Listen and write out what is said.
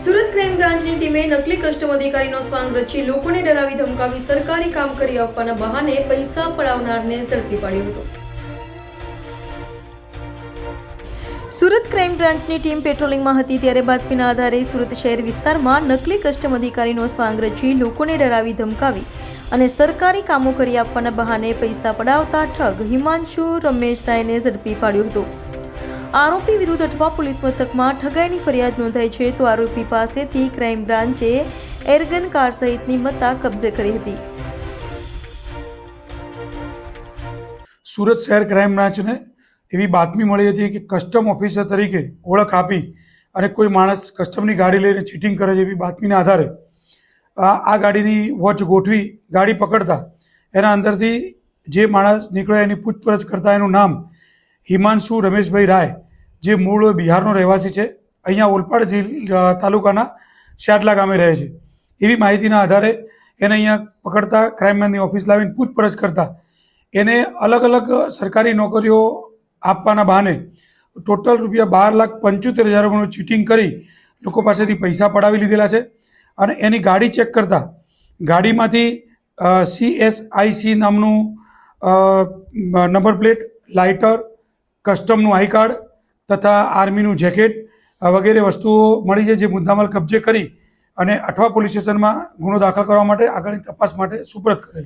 Surat crime બ્રાન્ચની ટીમે નકલી કસ્ટમ અધિકારીનો સ્વાંગ રચી લોકોને ડરાવી ધમકાવી સરકારી કામ કરી આપવાના બહાને પૈસા પડાવનારને ઝડપી પાડ્યો હતો. સુરત ક્રાઇમ બ્રાન્ચની ટીમ પેટ્રોલિંગમાં હતી ત્યારે બાતમીના આધારે સુરત શહેર વિસ્તારમાં નકલી કસ્ટમ અધિકારીનો સ્વાંગ રચી લોકોને ડરાવી ધમકાવી અને સરકારી કામો કરી આપવાના બહાને પૈસા પડાવતા ઠગ હિમાંશુ રમેશ રાયને ઝડપી પાડ્યો હતો. આરોપી વિરુદ્ધ અઠવા પોલીસ મથકમાં ઠગાઈની ફરિયાદ નોંધાઈ છે તો આરોપી પાસેથી ક્રાઇમ બ્રાન્ચે એરગન કાર સહિતની મત્તા કબજે કરી હતી. સુરત શહેર ક્રાઇમ બ્રાન્ચને એવી બાતમી મળી હતી કે કસ્ટમ ઓફિસર તરીકે ઓળખ આપી અને કોઈ માણસ કસ્ટમની ગાડી લઈને ચીટિંગ કરે છે એવી બાતમીના આધારે આ ગાડીની વોચ ગોઠવી ગાડી પકડતા એના અંદરથી જે માણસ નીકળ્યો એની પૂછપરછ કરતા એનું નામ હિમાંશુ રમેશભાઈ રાય, જે મૂળ બિહારનો રહેવાસી છે, અહીંયા ઓલપાડ તાલુકાના શાટલા ગામે રહે છે. એવી માહિતીના આધારે એને અહીંયા પકડતા ક્રાઇમની ઓફિસ લાવીને પૂછપરછ કરતા એને અલગ અલગ સરકારી નોકરીઓ આપવાના બહાને ટોટલ રૂપિયા બાર લાખ પંચોતેર હજાર ચીટિંગ કરી લોકો પાસેથી પૈસા પડાવી લીધેલા છે. અને એની ગાડી ચેક કરતા. ગાડીમાંથી સી એસ આઈ સી નામનું નંબર પ્લેટ લાઇટર કસ્ટમનું આઈ કાર્ડ તથા આર્મીનું જેકેટ વગેરે વસ્તુઓ મળી છે જે મુદ્દામાલ કબજે કરી અને અઠવા પોલીસ સ્ટેશનમાં ગુનો દાખલ કરવા માટે આગળની તપાસ માટે સુપરત કરેલ